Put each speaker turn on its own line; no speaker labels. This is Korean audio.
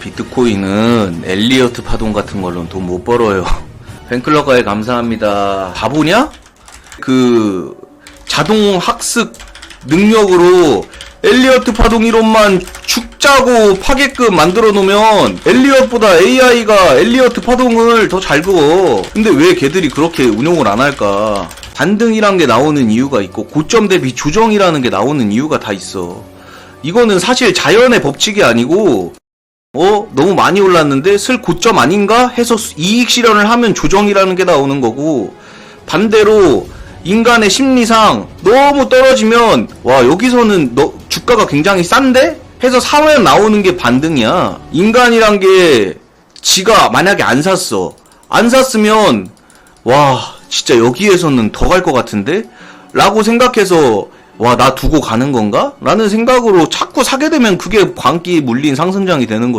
비트코인은 엘리어트 파동 같은 걸로는 돈 못 벌어요. 팬클럽 가입 감사합니다. 바보냐? 그 자동 학습 능력으로 엘리어트 파동 이론만 죽자고 파게끔 만들어 놓으면 엘리어트보다 AI가 엘리어트 파동을 더 잘 그어. 근데 왜 걔들이 그렇게 운용을 안 할까? 반등이란 게 나오는 이유가 있고 고점 대비 조정이라는 게 나오는 이유가 다 있어. 이거는 사실 자연의 법칙이 아니고 어? 너무 많이 올랐는데 슬 고점 아닌가? 해서 수- 이익 실현을 하면 조정이라는 게 나오는 거고 반대로 인간의 심리상 너무 떨어지면 와 여기서는 너 주가가 굉장히 싼데? 해서 사면 나오는 게 반등이야. 인간이란 게 지가 만약에 안 샀어. 안 샀으면 와 진짜 여기에서는 더 갈 것 같은데? 라고 생각해서 와 나 두고 가는 건가? 라는 생각으로 자꾸 사게 되면 그게 광기 물린 상승장이 되는 거지